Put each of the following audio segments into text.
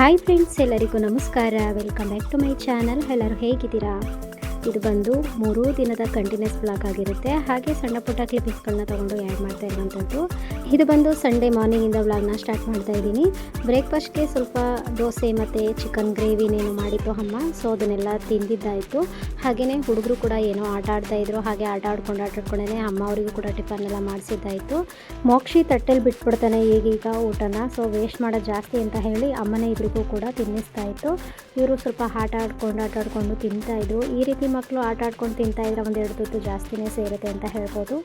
Hi friends ಎಲ್ಲರಿಗೂ ನಮಸ್ಕಾರ. Welcome back to my channel ಎಲ್ಲರೂ ಹೇಗಿದ್ದೀರಾ? ಇದು ಬಂದು ಮೂರು ದಿನದ ಕಂಟಿನ್ಯೂಸ್ ಬ್ಲಾಗ್ ಆಗಿರುತ್ತೆ. ಹಾಗೆ ಸಣ್ಣ ಪುಟ್ಟ ಕ್ಲಿಪ್ಪಿಂಗ್ಸ್ಗಳನ್ನ ತೊಗೊಂಡು ಆ್ಯಡ್ ಮಾಡ್ತಾ ಇರುವಂಥದ್ದು. ಇದು ಬಂದು ಸಂಡೇ ಮಾರ್ನಿಂಗಿಂದ ವ್ಲಾಗ್ನ ಸ್ಟಾರ್ಟ್ ಮಾಡ್ತಾ ಇದ್ದೀನಿ. ಬ್ರೇಕ್ಫಾಸ್ಟ್ಗೆ ಸ್ವಲ್ಪ ದೋಸೆ ಮತ್ತು ಚಿಕನ್ ಗ್ರೇವಿನೇನು ಮಾಡಿತ್ತು ಅಮ್ಮ. ಸೊ ಅದನ್ನೆಲ್ಲ ತಿಂದಿದ್ದಾಯಿತು. ಹಾಗೆಯೇ ಹುಡುಗರು ಕೂಡ ಏನೋ ಆಟ ಆಡ್ತಾ ಇದ್ರು. ಹಾಗೆ ಆಟ ಆಡ್ಕೊಂಡು ಆಟ ಆಡ್ಕೊಂಡೇ ಅಮ್ಮ ಅವರಿಗೂ ಕೂಡ ಟಿಫನ್ ಎಲ್ಲ ಮಾಡಿಸಿದ್ದಾಯಿತು. ಮೋಕ್ಷಿ ತಟ್ಟೆಲಿ ಬಿಟ್ಬಿಡ್ತಾನೆ ಈಗೀಗ ಊಟನ. ಸೊ ವೇಸ್ಟ್ ಮಾಡೋದು ಜಾಸ್ತಿ ಅಂತ ಹೇಳಿ ಅಮ್ಮನೇ ಇಬ್ಬರಿಗೂ ಕೂಡ ತಿನ್ನಿಸ್ತಾ ಇತ್ತು. ಇವರು ಸ್ವಲ್ಪ ಆಟ ಆಡ್ಕೊಂಡು ಆಟ ಆಡ್ಕೊಂಡು ತಿಂತಾ ಇದ್ರು. ಈ ರೀತಿ ಮಕ್ಕಳು ಆಟ ಆಡ್ಕೊಂಡು ತಿಂತಾ ಇದ್ರೆ ಒಂದೆರಡು ತುತ್ತು ಜಾಸ್ತಿನೇ ಸೇರುತ್ತೆ ಅಂತ ಹೇಳ್ಬೋದು.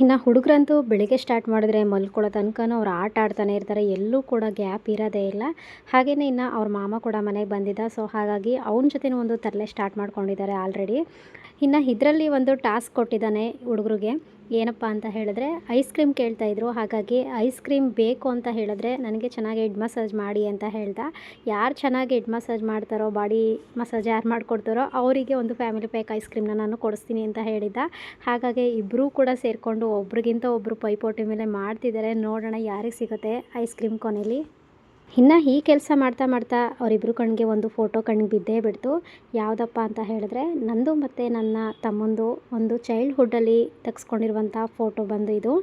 ಇನ್ನು ಹುಡುಗರಂತೂ ಬೆಳಿಗ್ಗೆ ಸ್ಟಾರ್ಟ್ ಮಾಡಿದ್ರೆ ಮಲ್ಕೊಳ್ಳೋ ತನಕನೂ ಅವ್ರು ಆಟ ಆಡ್ತಾನೆ ಇರ್ತಾರೆ, ಎಲ್ಲೂ ಕೂಡ ಗ್ಯಾಪ್ ಇರೋದೇ ಇಲ್ಲ. ಹಾಗೆಯೇ ಇನ್ನು ಅವ್ರ ಮಾಮ ಕೂಡ ಮನೆಗೆ ಬಂದಿದ್ದ ಸೊ ಹಾಗಾಗಿ ಅವನ ಜೊತೆನೂ ಒಂದು ತರಲೆ ಸ್ಟಾರ್ಟ್ ಮಾಡ್ಕೊಂಡಿದ್ದಾರೆ ಆಲ್ರೆಡಿ ಇನ್ನು ಇದರಲ್ಲಿ ಒಂದು ಟಾಸ್ಕ್ ಕೊಟ್ಟಿದ್ದಾನೆ ಹುಡುಗರಿಗೆ. ಏನಪ್ಪ ಅಂತ ಹೇಳಿದ್ರೆ ಐಸ್ ಕ್ರೀಮ್ ಕೇಳ್ತಾ ಕೇಳ್ತಾಯಿದ್ರು ಹಾಗಾಗಿ ಐಸ್ ಕ್ರೀಮ್ ಬೇಕು ಅಂತ ಹೇಳಿದ್ರೆ ನನಗೆ ಚೆನ್ನಾಗಿ ಹೆಡ್ ಮಸಾಜ್ ಮಾಡಿ ಅಂತ ಹೇಳ್ದ. ಯಾರು ಚೆನ್ನಾಗಿ ಹೆಡ್ ಮಸಾಜ್ ಮಾಡ್ತಾರೋ ಬಾಡಿ ಮಸಾಜ್ ಯಾರು ಮಾಡಿಕೊಡ್ತಾರೋ ಅವರಿಗೆ ಒಂದು ಫ್ಯಾಮಿಲಿ ಪ್ಯಾಕ್ ಐಸ್ ಕ್ರೀಮ್ನ ನಾನು ಕೊಡಿಸ್ತೀನಿ ಅಂತ ಹೇಳಿದ್ದ ಹಾಗಾಗಿ ಇಬ್ಬರೂ ಕೂಡ ಸೇರಿಕೊಂಡು ಒಬ್ರಿಗಿಂತ ಒಬ್ಬರು ಪೈಪೋಟಿ ಮೇಲೆ ಮಾಡ್ತಿದ್ದಾರೆ. ನೋಡೋಣ ಯಾರಿಗೆ ಸಿಗುತ್ತೆ ಐಸ್ ಕ್ರೀಮ್ ಕೊನೆಯಲ್ಲಿ ಇನ್ನು ಈ ಕೆಲಸ ಮಾಡ್ತಾ ಮಾಡ್ತಾ ಅವರಿಬ್ಬರು ಕಣ್ಣಿಗೆ ಒಂದು ಫೋಟೋ ಕಣ್ಣಿಗೆ ಬಿದ್ದೇ ಬಿಡ್ತು. ಯಾವುದಪ್ಪ ಅಂತ ಹೇಳಿದ್ರೆ, ನಂದು ಮತ್ತು ನನ್ನ ತಮ್ಮಂದು ಒಂದು ಚೈಲ್ಡ್ಹುಡ್ಡಲ್ಲಿ ತೆಗೆಸ್ಕೊಂಡಿರುವಂಥ ಫೋಟೋ ಬಂದು ಇದು.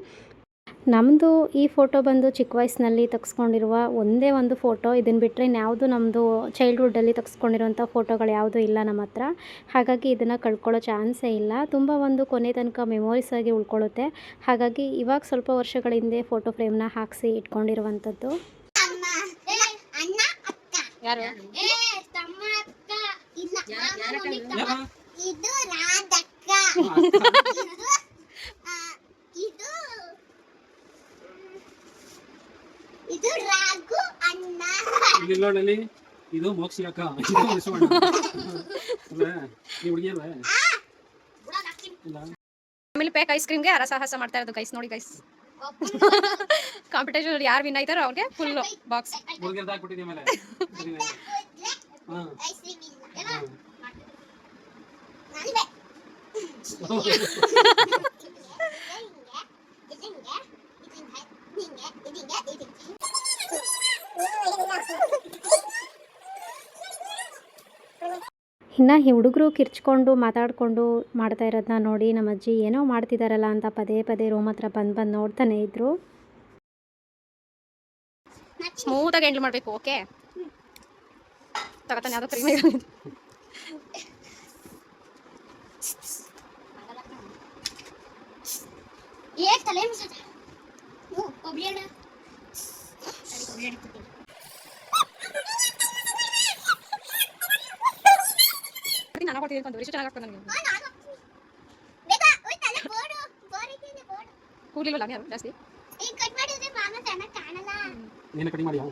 ನಮ್ಮದು ಈ ಫೋಟೋ ಬಂದು ಚಿಕ್ಕ ವಯಸ್ಸಿನಲ್ಲಿ ತೆಗೆಸ್ಕೊಂಡಿರುವ ಒಂದೇ ಒಂದು ಫೋಟೋ ಇದನ್ನು ಬಿಟ್ಟರೆ ಇನ್ಯಾವುದು ನಮ್ಮದು ಚೈಲ್ಡ್ಹುಡ್ಡಲ್ಲಿ ತೆಗೆಸ್ಕೊಂಡಿರುವಂಥ ಫೋಟೋಗಳು ಯಾವುದೂ ಇಲ್ಲ ನಮ್ಮ ಹತ್ರ. ಹಾಗಾಗಿ ಇದನ್ನು ಕಳ್ಕೊಳ್ಳೋ ಚಾನ್ಸೇ ಇಲ್ಲ. ತುಂಬ ಒಂದು ಕೊನೆ ತನಕ ಮೆಮೊರೀಸ್ ಆಗಿ ಉಳ್ಕೊಳ್ಳುತ್ತೆ. ಹಾಗಾಗಿ ಇವಾಗ ಸ್ವಲ್ಪ ವರ್ಷಗಳ ಹಿಂದೆ ಫೋಟೋ ಫ್ರೇಮ್ನ ಹಾಕಿಸಿ ಇಟ್ಕೊಂಡಿರುವಂಥದ್ದು ಅಮ್ಮ ಏ, ಅಣ್ಣ ಅಕ್ಕ ಯಾರು. ಇದು ರಾಧಕ್ಕ. ಇದು ಇದು ರಾಘು ಅಣ್ಣ. ಇಲ್ಲಿ ನೋಡಲಿ ಇದು ಮೋಕ್ಷಿ ಅಕ್ಕ ಇದು ವಿಶ್ವಣ್ಣ ನೀ ನೀವು ಹುಡುಗಿ ಅಲ್ವೇ? ಫ್ಯಾಮಿಲಿ ಪ್ಯಾಕ್ ಐಸ್ ಕ್ರೀಮ್ಗೆ ಹರಸಾಹಸ ಮಾಡ್ತಾ ಇರೋದು ಗೈಸ್ ನೋಡಿ ಗೈಸ್ ಕಾಂಪಿಟೇಷನ್ ಯಾರು ವಿನ್ ಆಯ್ತಾರೋ ಅವ್ರಿಗೆ ಫುಲ್ ಬಾಕ್ಸ್ ಇನ್ನು ಈ ಹುಡುಗರು ಕಿರ್ಚ್ಕೊಂಡು ಮಾತಾಡಿಕೊಂಡು ಮಾಡ್ತಾ ಇರೋದನ್ನ ನೋಡಿ ನಮ್ಮ ಅಜ್ಜಿ ಏನೋ ಮಾಡ್ತಿದ್ದಾರಲ್ಲ ಅಂತ ಪದೇ ಪದೇ ರೂಮ್ ಹತ್ರ ಬಂದು ಬಂದು ನೋಡ್ತಾನೆ ಇದ್ರು. ಸ್ಮೂತ್ ಆಗಿ ಹ್ಯಾಂಡಲ್ ಮಾಡಬೇಕು ಓಕೆ ತಗತಾನೆ ಯಾವುದೋ ಕ್ರೀಮ್ ಏ ತಲೆ ಕೊಬ್ಬರಿ ಅಣ್ಣ. ಸರಿ ಕೊಬ್ಬರಿ ಅಣ್ಣ ಕೊಡ್ತೀನಿ. ನಾನು ಕೊಡ್ತೀನಿ ಅಂತ ಎಷ್ಟು ಚೆನ್ನಾಗಿ ಆಗ್ತದೆ ನನಗೆ ಆ, ನಾನು ಹಾಕ್ತೀನಿ. ಬೇಗ ಓಯ್ ತಲೆ ಬೋರ್ಡು ಬೋರ್ ಐತೆ ನನಗೆ ಕೂಲಿಲ್ಲ ಯಾರು ಜಾಸ್ತಿ? ಚೆನ್ನಾಗಿ ನೀನು ಮಾಡಿಯಾ?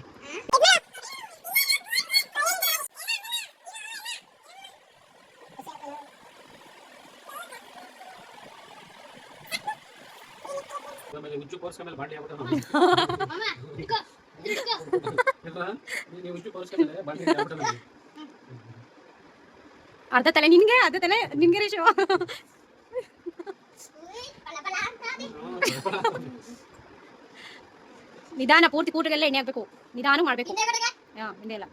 ಆಮೇಲೆ ಉಜ್ಜು ಕೋರ್ಸ್ ಮೇಲೆ ಬಾಂಡಿ ಆಗ್ಬಿಟ್ಟು ನೀವು ಉಜ್ಜು ಕೋರ್ಸ್ ಮೇಲೆ ಬಾಂಡಿ ಆಗ್ಬಿಟ್ಟು ಅರ್ಧ ತಲೆ ನಿನ್ಗೆ ಅರ್ಧ ತಲೆ ನಿನ್ಗೆ ರೇಷು ಇದೆ. ನಿಧಾನ ಪೂರ್ತಿ ಕೂಟಗೆಲ್ಲ ಎಣ್ಣೆ ಹಾಕ್ಬೇಕು. ನಿಧಾನ ಮಾಡ್ಬೇಕು. ಹಾ ಹಿಂದೆ ಇಲ್ಲ.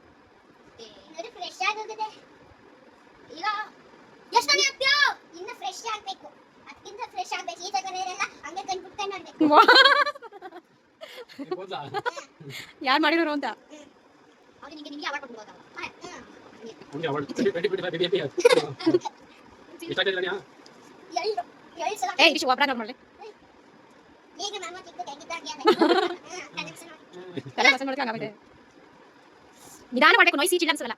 ಯಾರು ಮಾಡಿರೋರು ಅಂತ? ಅವಾಗ ನಿಂಗೆ ಎಳ್ಳು ಸಲ ಏ ಇಷ್ಟು ಒಬ್ಬರ ಮಾಡ್ಲಿ ಈಗ ಚಿಕ್ಕ ಕನೆಕ್ಷನ್ ನಿಧಾನ ಮಾಡಬೇಕು ನೋಯ್ಸಿ ಚಿಲ್ಲ ಅನ್ಸಲ್ಲ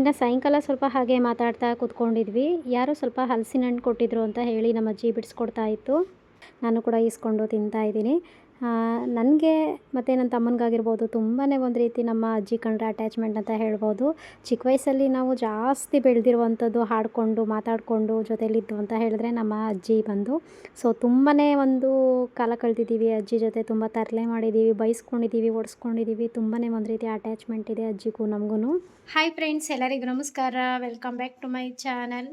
ಇನ್ನು ಸಾಯಂಕಾಲ ಸ್ವಲ್ಪ ಹಾಗೆ ಮಾತಾಡ್ತಾ ಕೂತ್ಕೊಂಡಿದ್ವಿ. ಯಾರೋ ಸ್ವಲ್ಪ ಹಲಸಿನ ಹಣ್ಣು ಕೊಟ್ಟಿದ್ರು ಅಂತ ಹೇಳಿ ನಮ್ಮ ಅಜ್ಜಿ ಬಿಡಿಸ್ಕೊಡ್ತಾ ಇತ್ತು. ನಾನು ಕೂಡ ಈಸ್ಕೊಂಡು ತಿಂತಾ ಇದ್ದೀನಿ. ನನಗೆ ಮತ್ತು ನನ್ನ ತಮ್ಮನಿಗಾಗಿರ್ಬೋದು ತುಂಬಾ ಒಂದು ರೀತಿ ನಮ್ಮ ಅಜ್ಜಿ ಕಂಡ್ರೆ ಅಟ್ಯಾಚ್ಮೆಂಟ್ ಅಂತ ಹೇಳ್ಬೋದು. ಚಿಕ್ಕ ವಯಸ್ಸಲ್ಲಿ ನಾವು ಜಾಸ್ತಿ ಬೆಳೆದಿರುವಂಥದ್ದು ಹಾಡಿಕೊಂಡು ಮಾತಾಡಿಕೊಂಡು ಜೊತೆಯಲ್ಲಿದ್ದು ಅಂತ ಹೇಳಿದ್ರೆ ನಮ್ಮ ಅಜ್ಜಿ ಬಂದು. ಸೊ ತುಂಬಾ ಒಂದು ಕಾಲ ಕಳೆದಿದ್ದೀವಿ ಅಜ್ಜಿ ಜೊತೆ ತುಂಬ ತರಲೆ ಮಾಡಿದ್ದೀವಿ ಬೈಸ್ಕೊಂಡಿದ್ದೀವಿ ಓಡಿಸ್ಕೊಂಡಿದ್ದೀವಿ ತುಂಬಾ ಒಂದು ರೀತಿ ಅಟ್ಯಾಚ್ಮೆಂಟ್ ಇದೆ ಅಜ್ಜಿಗೂ ನಮಗೂ ಹಾಯ್ ಫ್ರೆಂಡ್ಸ್ ಎಲ್ಲರಿಗೂ ನಮಸ್ಕಾರ. Welcome back to my channel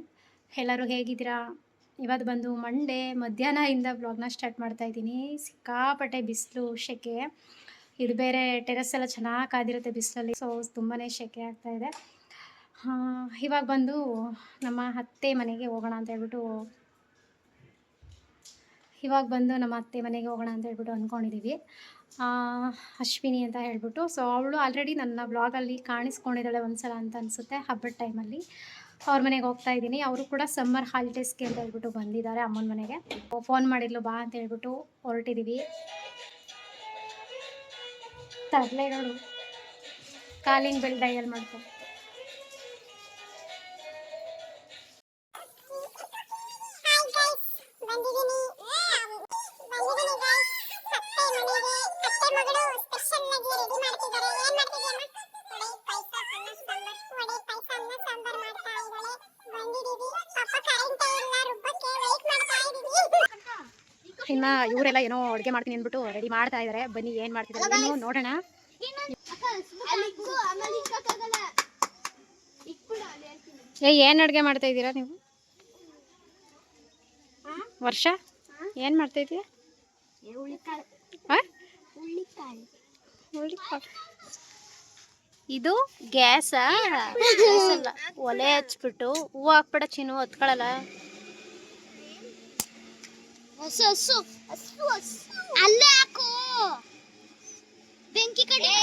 ಎಲ್ಲರೂ ಹೇಗಿದ್ದೀರಾ? ಇವತ್ತು ಬಂದು ಮಂಡೇ ಮಧ್ಯಾಹ್ನದಿಂದ ಬ್ಲಾಗ್ನ ಸ್ಟಾರ್ಟ್ ಮಾಡ್ತಾ ಇದ್ದೀನಿ. ಸಿಕ್ಕಾಪಟ್ಟೆ ಬಿಸಿಲು ಶೆಕೆ. ಇದು ಬೇರೆ ಟೆರೆಸ್ ಎಲ್ಲ ಚೆನ್ನಾಗಿ ಕಾದಿರುತ್ತೆ ಬಿಸಿಲಲ್ಲಿ ಸೊ ತುಂಬಾ ಶೆಕೆ ಆಗ್ತಾ ಇದೆ. ಆ, ಇವಾಗ ಬಂದು ನಮ್ಮ ಅತ್ತೆ ಮನೆಗೆ ಹೋಗೋಣ ಅಂತ ಹೇಳ್ಬಿಟ್ಟು ಇವಾಗ ಬಂದು ನಮ್ಮ ಅತ್ತೆ ಮನೆಗೆ ಹೋಗೋಣ ಅಂತ ಹೇಳ್ಬಿಟ್ಟು ಅಂದ್ಕೊಂಡಿದ್ದೀವಿ ಅಶ್ವಿನಿ ಅಂತ ಹೇಳ್ಬಿಟ್ಟು. ಸೊ ಅವಳು ಆಲ್ರೆಡಿ ನನ್ನ ಬ್ಲಾಗಲ್ಲಿ ಕಾಣಿಸ್ಕೊಂಡಿದ್ದಾಳೆ ಒಂದ್ಸಲ ಅಂತ ಅನಿಸುತ್ತೆ ಹಬ್ಬದ ಟೈಮಲ್ಲಿ ಅವ್ರ ಮನೆಗೆ ಹೋಗ್ತಾ ಇದ್ದೀನಿ. ಅವರು ಕೂಡ ಸಮ್ಮರ್ ಹಾಲಿಡೇಸ್ಗೆ ಅಂತ ಹೇಳ್ಬಿಟ್ಟು ಬಂದಿದ್ದಾರೆ ಅಮ್ಮನ ಮನೆಗೆ. ಫೋನ್ ಮಾಡಿದ್ಲು, ಬಾ ಅಂತ ಹೇಳ್ಬಿಟ್ಟು ಹೊರಟಿದ್ದೀವಿ ತರಲೆ ಕಾಲಿಂಗ್ ಬೆಲ್ ಡೈಯಲ್ ಬಂದಿದ್ದೀನಿ ಬಂದಿದ್ದೀನಿ ಗೈಸ್ ಅತ್ತೆ ಮನೆಗೆ ಅತ್ತೆ ಮಗಳು ಸ್ಪೆಷಲ್ ಆಗಿ ರೆಡಿ ಮಾಡ್ತಿದ್ದಾರೆ. ಏನ್ ಇನ್ನ ಇವರೆಲ್ಲ ಏನೋ ಅಡುಗೆ ಮಾಡ್ತೀನಿ ಅಂದ್ಬಿಟ್ಟು ರೆಡಿ ಮಾಡ್ತಾ ಇದ್ದಾರೆ ಬನ್ನಿ ಏನು ಮಾಡ್ತಿದ್ದಾರೆ? ಏನು ನೋಡೋಣ. ಏ ಏನ್ ಅಡುಗೆ ಮಾಡ್ತಾ ಇದ್ದೀರಾ ನೀವು? ವರ್ಷ? ಏನು ಮಾಡ್ತಾ ಇದ್ದೀರಾ ಇದು ಗ್ಯಾಸ. ಅಲ್ಲ. ಒಲೆ ಹಚ್ಬಿಟ್ಟು ಹೂವು ಹಾಕ್ಬಿಡ ಚಿನ್ನು ಹೊತ್ಕೊಳ್ಳಲ್ಲ ಹಸು ಹಸು ಹಸು ಹಸು. ಅಲ್ಲೇ ಹಾಕು. ಬೆಂಕಿ ಕಡೆ.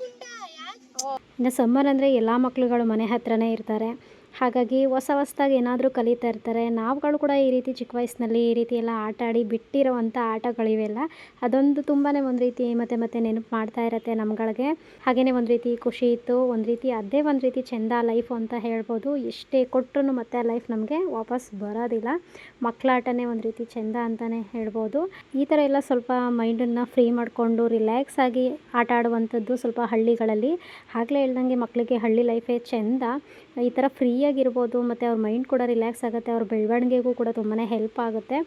ಗುಂಡ ಯಾಕೆ? ಇನ್ನು ಸಮ್ಮರ್ ಅಂದರೆ ಎಲ್ಲ ಮಕ್ಳುಗಳು ಮನೆ ಹತ್ರನೇ ಇರ್ತಾರೆ. ಹಾಗಾಗಿ ಹೊಸ ಹೊಸ್ದಾಗಿ ಏನಾದರೂ ಕಲಿತಾ ಇರ್ತಾರೆ. ನಾವುಗಳು ಕೂಡ ಈ ರೀತಿ ಚಿಕ್ಕ ವಯಸ್ಸಿನಲ್ಲಿ ಈ ರೀತಿ ಎಲ್ಲ ಆಟ ಆಡಿ ಬಿಟ್ಟಿರೋವಂಥ ಆಟಗಳಿವೆಲ್ಲ. ಅದೊಂದು ತುಂಬಾ ಒಂದು ರೀತಿ ಮತ್ತೆ ಮತ್ತೆ ನೆನಪು ಮಾಡ್ತಾ ಇರತ್ತೆ ನಮ್ಗಳಿಗೆ. ಹಾಗೆಯೇ ಒಂದು ರೀತಿ ಖುಷಿ ಇತ್ತು, ಒಂದು ರೀತಿ ಅದೇ ಒಂದು ರೀತಿ ಚೆಂದ ಲೈಫು ಅಂತ ಹೇಳ್ಬೋದು. ಎಷ್ಟೇ ಕೊಟ್ಟರು ಮತ್ತೆ ಆ ಲೈಫ್ ನಮಗೆ ವಾಪಸ್ ಬರೋದಿಲ್ಲ. ಮಕ್ಕಳಾಟನೇ ಒಂದು ರೀತಿ ಚೆಂದ ಅಂತಲೇ ಹೇಳ್ಬೋದು. ಈ ಥರ ಎಲ್ಲ ಸ್ವಲ್ಪ ಮೈಂಡನ್ನು ಫ್ರೀ ಮಾಡಿಕೊಂಡು ರಿಲ್ಯಾಕ್ಸ್ ಆಗಿ ಆಟ ಆಡುವಂಥದ್ದು ಸ್ವಲ್ಪ ಹಳ್ಳಿಗಳಲ್ಲಿ. ಆಗಲೇ ಹೇಳ್ದಂಗೆ ಮಕ್ಕಳಿಗೆ ಹಳ್ಳಿ ಲೈಫೇ ಚೆಂದ. ಈ ಥರ ಫ್ರೀಯಾಗಿರ್ಬೋದು ಮತ್ತು ಅವ್ರ ಮೈಂಡ್ ಕೂಡ ರಿಲ್ಯಾಕ್ಸ್ ಆಗುತ್ತೆ ಅವ್ರ ಬೆಳವಣಿಗೆಗೂ ಕೂಡ ತುಂಬಾ ಹೆಲ್ಪ್ ಆಗುತ್ತೆ.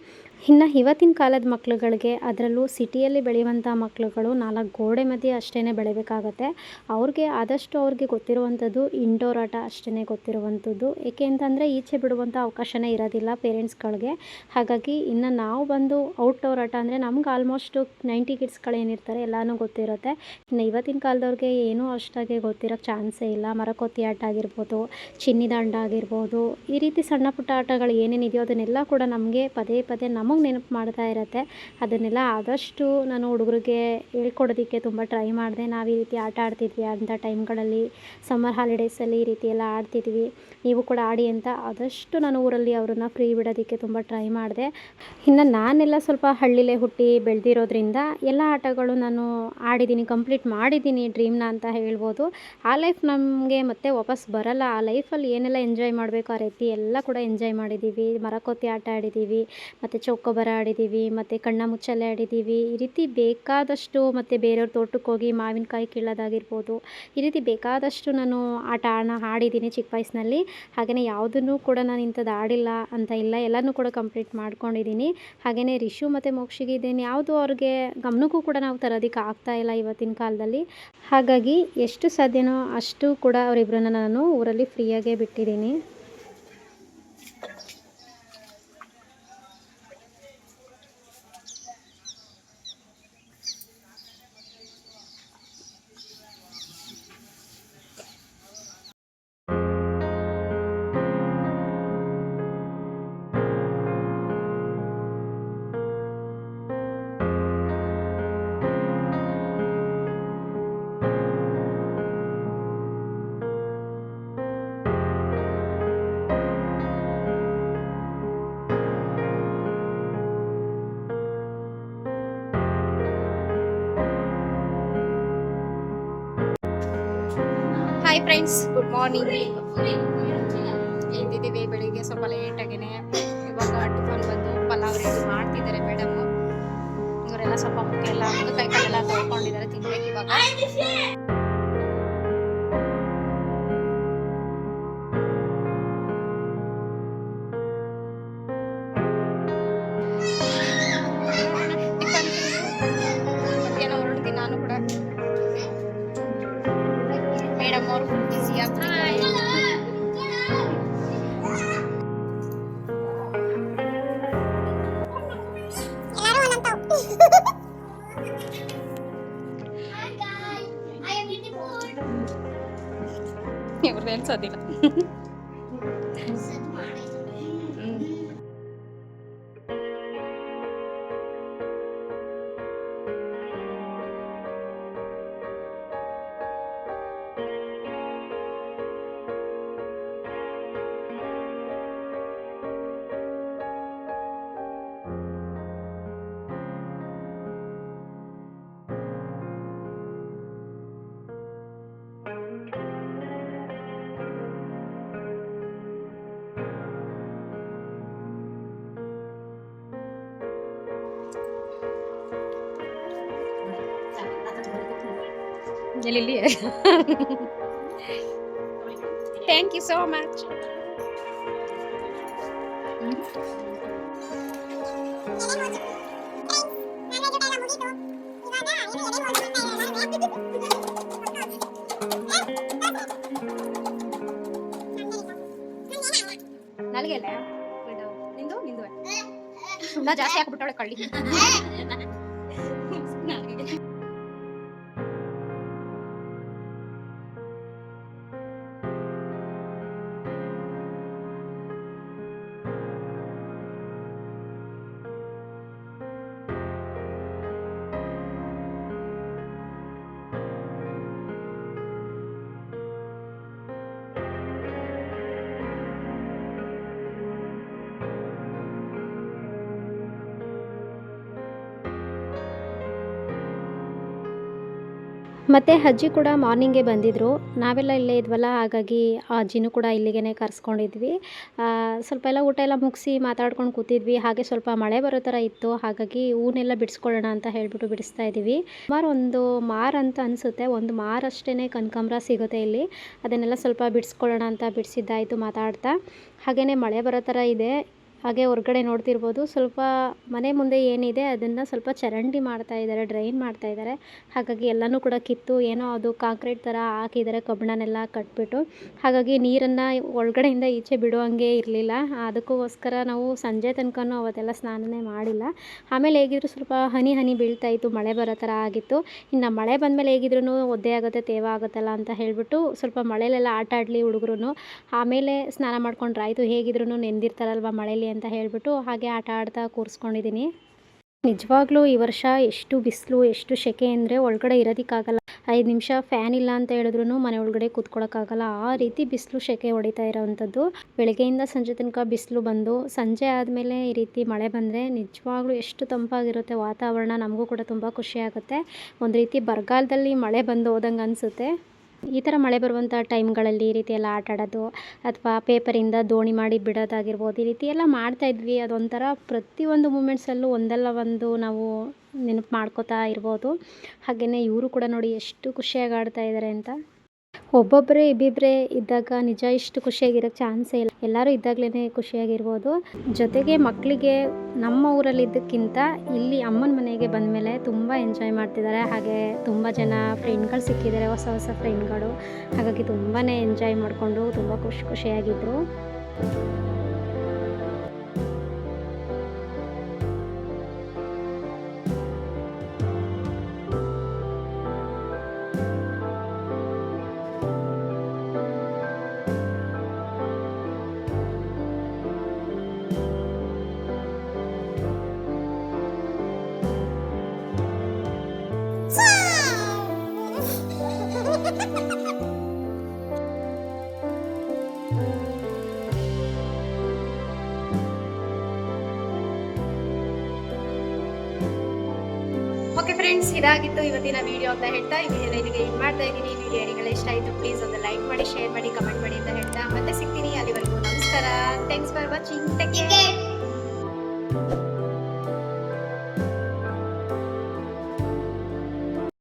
ಇನ್ನು ಇವತ್ತಿನ ಕಾಲದ ಮಕ್ಳುಗಳಿಗೆ ಅದರಲ್ಲೂ ಸಿಟಿಯಲ್ಲಿ ಬೆಳೆಯುವಂಥ ಮಕ್ಳುಗಳು ನಾಲ್ಕು ಗೋಡೆ ಮಧ್ಯೆ ಅಷ್ಟೇ ಬೆಳಿಬೇಕಾಗತ್ತೆ. ಅವ್ರಿಗೆ ಆದಷ್ಟು ಅವ್ರಿಗೆ ಗೊತ್ತಿರುವಂಥದ್ದು ಇಂಡೋರ್ ಆಟ ಅಷ್ಟೇ ಗೊತ್ತಿರುವಂಥದ್ದು. ಏಕೆ ಅಂತಂದರೆ ಈಚೆ ಬಿಡುವಂಥ ಅವಕಾಶನೇ ಇರೋದಿಲ್ಲ ಪೇರೆಂಟ್ಸ್ಗಳಿಗೆ. ಹಾಗಾಗಿ ಇನ್ನು ನಾವು ಬಂದು ಔಟ್ಡೋರ್ ಆಟ ಅಂದರೆ ನಮ್ಗೆ ಆಲ್ಮೋಸ್ಟು ನೈಂಟಿ ಕಿಡ್ಸ್ಗಳು ಏನಿರ್ತಾರೆ ಎಲ್ಲನೂ ಗೊತ್ತಿರುತ್ತೆ. ಇನ್ನು ಇವತ್ತಿನ ಕಾಲದವ್ರಿಗೆ ಏನೂ ಅಷ್ಟಾಗಿ ಗೊತ್ತಿರೋ ಚಾನ್ಸೇ ಇಲ್ಲ. ಮರಕೋತಿ ಆಟ ಆಗಿರ್ಬೋದು, ಚಿನ್ನಿದಾಂಡ ಆಗಿರ್ಬೋದು, ಈ ರೀತಿ ಸಣ್ಣ ಪುಟ್ಟ ಆಟಗಳು ಏನೇನಿದೆಯೋ ಅದನ್ನೆಲ್ಲ ಕೂಡ ನಮಗೆ ಪದೇ ಪದೇ ನಮಗೆ ನೆನಪು ಮಾಡ್ತಾ ಇರತ್ತೆ. ಅದನ್ನೆಲ್ಲ ಆದಷ್ಟು ನಾನು ಹುಡುಗರಿಗೆ ಹೇಳ್ಕೊಡೋದಕ್ಕೆ ತುಂಬ ಟ್ರೈ ಮಾಡಿದೆ. ನಾವು ಈ ರೀತಿ ಆಟ ಆಡ್ತಿದ್ವಿ ಅಂಥ ಟೈಮ್ಗಳಲ್ಲಿ ಸಮ್ಮರ್ ಹಾಲಿಡೇಸಲ್ಲಿ ಈ ರೀತಿ ಎಲ್ಲ ಆಡ್ತಿದ್ವಿ. ನೀವು ಕೂಡ ಆಡಿ ಅಂತ ಆದಷ್ಟು ನಾನು ಊರಲ್ಲಿ ಅವ್ರನ್ನ ಫ್ರೀ ಬಿಡೋದಕ್ಕೆ ತುಂಬ ಟ್ರೈ ಮಾಡಿದೆ. ಇನ್ನು ನಾನೆಲ್ಲ ಸ್ವಲ್ಪ ಹಳ್ಳಿಲೇ ಹುಟ್ಟಿ ಬೆಳೆದಿರೋದ್ರಿಂದ ಎಲ್ಲ ಆಟಗಳು ನಾನು ಆಡಿದ್ದೀನಿ ಕಂಪ್ಲೀಟ್ ಮಾಡಿದ್ದೀನಿ ಡ್ರೀಮ್ನ ಅಂತ ಹೇಳ್ಬೋದು. ಆ ಲೈಫ್ ನಮಗೆ ಮತ್ತೆ ವಾಪಸ್ ಬರಲ್ಲ. ಆ ಲೈಫಲ್ಲಿ ಏನೆಲ್ಲ ಎಂಜಾಯ್ ಮಾಡಬೇಕು ಆ ರೀತಿ ಎಲ್ಲ ಕೂಡ ಎಂಜಾಯ್ ಮಾಡಿದ್ದೀವಿ. ಮರಕೋತಿ ಆಟ ಆಡಿದ್ದೀವಿ. ಮತ್ತು ಚೌಕೊಬರ ಆಡಿದ್ದೀವಿ ಮತ್ತು ಕಣ್ಣ ಮುಚ್ಚಲೆ ಆಡಿದ್ದೀವಿ. ಈ ರೀತಿ ಬೇಕಾದಷ್ಟು ಮತ್ತು ಬೇರೆಯವ್ರ ತೋಟಕ್ಕೆ ಹೋಗಿ ಮಾವಿನಕಾಯಿ ಕೀಳೋದಾಗಿರ್ಬೋದು ಈ ರೀತಿ ಬೇಕಾದಷ್ಟು ನಾನು ಆಟ ಆಡಿದ್ದೀನಿ ಚಿಕ್ಕ ವಯಸ್ಸಿನಲ್ಲಿ. ಹಾಗೆಯೇ ಯಾವುದನ್ನು ಕೂಡ ನಾನು ಇಂಥದ್ದು ಆಡಿಲ್ಲ ಅಂತ ಇಲ್ಲ. ಎಲ್ಲನೂ ಕೂಡ ಕಂಪ್ಲೀಟ್ ಮಾಡ್ಕೊಂಡಿದ್ದೀನಿ. ಹಾಗೆಯೇ ರಿಷು ಮತ್ತು ಮೋಕ್ಷಿಗೆ ಇದೇನು ಯಾವುದು ಅವ್ರಿಗೆ ಗಮನಕ್ಕೂ ಕೂಡ ನಾವು ತರೋದಕ್ಕೆ ಆಗ್ತಾ ಇಲ್ಲ ಇವತ್ತಿನ ಕಾಲದಲ್ಲಿ. ಹಾಗಾಗಿ ಎಷ್ಟು ಸಾಧ್ಯನೋ ಅಷ್ಟು ಕೂಡ ಅವರಿಬ್ಬರನ್ನ ನಾನು ಊರಲ್ಲಿ ಫ್ರೀಯಾಗೇ ಬಿಟ್ಟಿದ್ದೀನಿ. ಫ್ರೆಂಡ್ಸ್ ಗುಡ್ ಮಾರ್ನಿಂಗ್ ಎದ್ದಿದ್ದೀವಿ ಬೆಳಿಗ್ಗೆ ಸ್ವಲ್ಪ ಲೇಟಾಗಿನೇ ಇವಾಗ ಟಿಫನ್ ಬಂದು ಪಲಾವ್ ರೆಡಿ ಮಾಡ್ತಿದ್ದಾರೆ ಮೇಡಮ್ ಇವರೆಲ್ಲ ಸ್ವಲ್ಪ ಮುಖ ಎಲ್ಲ ಕೈ ಕಾಲೆಲ್ಲ ತೊಳ್ಕೊಂಡಿದ್ದಾರೆ ತಿನ್ಬೇಕು ಇವಾಗ. वेल सदिला ಎಲ್ಲಿ ಥ್ಯಾಂಕ್ ಯು ಸೋ ಮಚ್ ನನಗೆಲ್ಲ ನಿಂದು ನಿಂದು ನಾ ಜಾಸ್ತಿ ಹಾಕ್ಬಿಟ್ಟವಳೆ ಕಳ್ಳಿ ಮತ್ತು ಅಜ್ಜಿ ಕೂಡ ಮಾರ್ನಿಂಗೇ ಬಂದಿದ್ದರು ನಾವೆಲ್ಲ ಇಲ್ಲೇ ಇದ್ವಲ್ಲ, ಹಾಗಾಗಿ ಆ ಅಜ್ಜಿನೂ ಕೂಡ ಇಲ್ಲಿಗೆ ಕರ್ಸ್ಕೊಂಡಿದ್ವಿ. ಸ್ವಲ್ಪ ಎಲ್ಲ ಊಟ ಎಲ್ಲ ಮುಗಿಸಿ ಮಾತಾಡ್ಕೊಂಡು ಕೂತಿದ್ವಿ. ಹಾಗೆ ಸ್ವಲ್ಪ ಮಳೆ ಬರೋ ಥರ ಇತ್ತು. ಹಾಗಾಗಿ ಹೂನೆಲ್ಲ ಬಿಡಿಸ್ಕೊಳ್ಳೋಣ ಅಂತ ಹೇಳ್ಬಿಟ್ಟು ಬಿಡಿಸ್ತಾ ಇದ್ದೀವಿ. ಸುಮಾರು ಒಂದು ಮಾರ್ ಅಂತ ಅನಿಸುತ್ತೆ. ಒಂದು ಮಾರ್ ಅಷ್ಟೇ ಕನಕಾಂಬ್ರ ಸಿಗುತ್ತೆ ಇಲ್ಲಿ. ಅದನ್ನೆಲ್ಲ ಸ್ವಲ್ಪ ಬಿಡಿಸ್ಕೊಳ್ಳೋಣ ಅಂತ ಬಿಡಿಸಿದ್ದಾಯಿತು ಮಾತಾಡ್ತಾ. ಹಾಗೆಯೇ ಮಳೆ ಬರೋ ಥರ ಇದೆ. ಹಾಗೆ ಹೊರಗಡೆ ನೋಡ್ತಿರ್ಬೋದು. ಸ್ವಲ್ಪ ಮನೆ ಮುಂದೆ ಏನಿದೆ ಅದನ್ನು ಸ್ವಲ್ಪ ಚರಂಡಿ ಮಾಡ್ತಾ ಇದ್ದಾರೆ ಡ್ರೈನ್ ಮಾಡ್ತಾ ಇದ್ದಾರೆ ಹಾಗಾಗಿ ಎಲ್ಲನೂ ಕೂಡ ಕಿತ್ತು ಏನೋ ಅದು ಕಾಂಕ್ರೀಟ್ ಥರ ಹಾಕಿದ್ದಾರೆ ಕಬ್ಬಣನೆಲ್ಲ ಕಟ್ಬಿಟ್ಟು. ಹಾಗಾಗಿ ನೀರನ್ನು ಒಳಗಡೆಯಿಂದ ಈಚೆ ಬಿಡುವಂಗೆ ಇರಲಿಲ್ಲ. ಅದಕ್ಕೋಸ್ಕರ ನಾವು ಸಂಜೆ ತನಕನೂ ಅವತ್ತೆಲ್ಲ ಸ್ನಾನನೇ ಮಾಡಿಲ್ಲ. ಆಮೇಲೆ ಹೇಗಿದ್ರು ಸ್ವಲ್ಪ ಹನಿ ಹನಿ ಬೀಳ್ತಾ ಇತ್ತು, ಮಳೆ ಬರೋ ಥರ ಆಗಿತ್ತು. ಇನ್ನು ಮಳೆ ಬಂದಮೇಲೆ ಹೇಗಿದ್ರೂ ಒದ್ದೆ ಆಗುತ್ತೆ, ತೇವ ಆಗುತ್ತಲ್ಲ ಅಂತ ಹೇಳಿಬಿಟ್ಟು ಸ್ವಲ್ಪ ಮಳೆಯಲ್ಲೆಲ್ಲ ಆಟ ಆಡಲಿ ಹುಡುಗರು ಆಮೇಲೆ ಸ್ನಾನ ಮಾಡ್ಕೊಂಡ್ರಾಯಿತು. ಹೇಗಿದ್ರೂ ನೆಂದಿರ್ತಾರಲ್ವ ಮಳೇಲಿ ಅಂತ ಹೇಳಿಬಿಟ್ಟು ಹಾಗೆ ಆಟ ಆಡ್ತಾ ಕೂರಿಸ್ಕೊಂಡಿದ್ದೀನಿ. ನಿಜವಾಗ್ಲೂ ಈ ವರ್ಷ ಎಷ್ಟು ಬಿಸಿಲು, ಎಷ್ಟು ಸೆಕೆ ಅಂದರೆ ಒಳಗಡೆ ಇರೋದಕ್ಕಾಗಲ್ಲ. ಐದು ನಿಮಿಷ ಫ್ಯಾನ್ ಇಲ್ಲ ಅಂತ ಹೇಳಿದ್ರು ಮನೆ ಒಳಗಡೆ ಕೂತ್ಕೊಳ್ಳೋಕ್ಕಾಗಲ್ಲ ಆ ರೀತಿ ಬಿಸಿಲು ಸೆಕೆ ಹೊಡಿತಾ ಇರೋವಂಥದ್ದು. ಬೆಳಗ್ಗೆಯಿಂದ ಸಂಜೆ ತನಕ ಬಿಸಿಲು ಬಂದು, ಸಂಜೆ ಆದಮೇಲೆ ಈ ರೀತಿ ಮಳೆ ಬಂದರೆ ನಿಜವಾಗ್ಲೂ ಎಷ್ಟು ತಂಪಾಗಿರುತ್ತೆ ವಾತಾವರಣ. ನಮಗೂ ಕೂಡ ತುಂಬ ಖುಷಿ ಆಗುತ್ತೆ. ಒಂದು ರೀತಿ ಬರಗಾಲದಲ್ಲಿ ಮಳೆ ಬಂದು ಹೋದಂಗೆ ಅನಿಸುತ್ತೆ. ಈ ಥರ ಮಳೆ ಬರುವಂಥ ಟೈಮ್ಗಳಲ್ಲಿ ಈ ರೀತಿ ಎಲ್ಲ ಆಟ ಆಡೋದು ಅಥವಾ ಪೇಪರಿಂದ ದೋಣಿ ಮಾಡಿ ಬಿಡೋದಾಗಿರ್ಬೋದು ಈ ರೀತಿ ಎಲ್ಲ ಮಾಡ್ತಾಯಿದ್ವಿ ಅದೊಂಥರ ಪ್ರತಿಯೊಂದು ಮೂಮೆಂಟ್ಸಲ್ಲೂ ಒಂದಲ್ಲ ಒಂದು ನಾವು ನೆನಪು ಮಾಡ್ಕೋತಾ ಇರ್ಬೋದು. ಹಾಗೆಯೇ ಇವರು ಕೂಡ ನೋಡಿ ಎಷ್ಟು ಖುಷಿಯಾಗಿ ಆಡ್ತಾ ಇದ್ದಾರೆ ಅಂತ. ಒಬ್ಬೊಬ್ಬರೇ ಇಬ್ಬಿಬ್ರೆ ಇದ್ದಾಗ ನಿಜ ಇಷ್ಟು ಖುಷಿಯಾಗಿರೋ ಚಾನ್ಸೇ ಇಲ್ಲ. ಎಲ್ಲರೂ ಇದ್ದಾಗಲೇ ಖುಷಿಯಾಗಿರ್ಬೋದು. ಜೊತೆಗೆ ಮಕ್ಕಳಿಗೆ ನಮ್ಮ ಊರಲ್ಲಿ ಇದ್ದಕ್ಕಿಂತ ಇಲ್ಲಿ ಅಮ್ಮನ ಮನೆಗೆ ಬಂದ ಮೇಲೆ ತುಂಬ ಎಂಜಾಯ್ ಮಾಡ್ತಿದ್ದಾರೆ. ಹಾಗೆ ತುಂಬ ಜನ ಫ್ರೆಂಡ್ಗಳು ಸಿಕ್ಕಿದ್ದಾರೆ, ಹೊಸ ಹೊಸ ಫ್ರೆಂಡ್ಗಳು ಹಾಗಾಗಿ ತುಂಬಾ ಎಂಜಾಯ್ ಮಾಡಿಕೊಂಡು ತುಂಬ ಖುಷಿ ಖುಷಿಯಾಗಿದ್ದರು ಓಕೆ ಫ್ರೆಂಡ್ಸ್ ಇದಾಗಿತ್ತು ಇವತ್ತಿನ ವಿಡಿಯೋ ಅಂತ ಹೇಳ್ತಾ. ಈ ವಿಡಿಯೋ ಇಲ್ಲಿಗೆ ಏನ್ ಮಾಡ್ತಾ ಇದ್ದೀನಿ? ವಿಡಿಯೋ ನಿಮಗೆ ಇಷ್ಟ ಆಯಿತು ಪ್ಲೀಸ್ ಒಂದು ಲೈಕ್ ಮಾಡಿ ಶೇರ್ ಮಾಡಿ ಕಮೆಂಟ್ ಮಾಡಿ ಅಂತ ಹೇಳ್ತಾ. ಮತ್ತೆ ಸಿಗ್ತೀನಿ. ಅಲ್ಲಿವರೆಗೂ ನಮಸ್ಕಾರ. Thanks for watching take care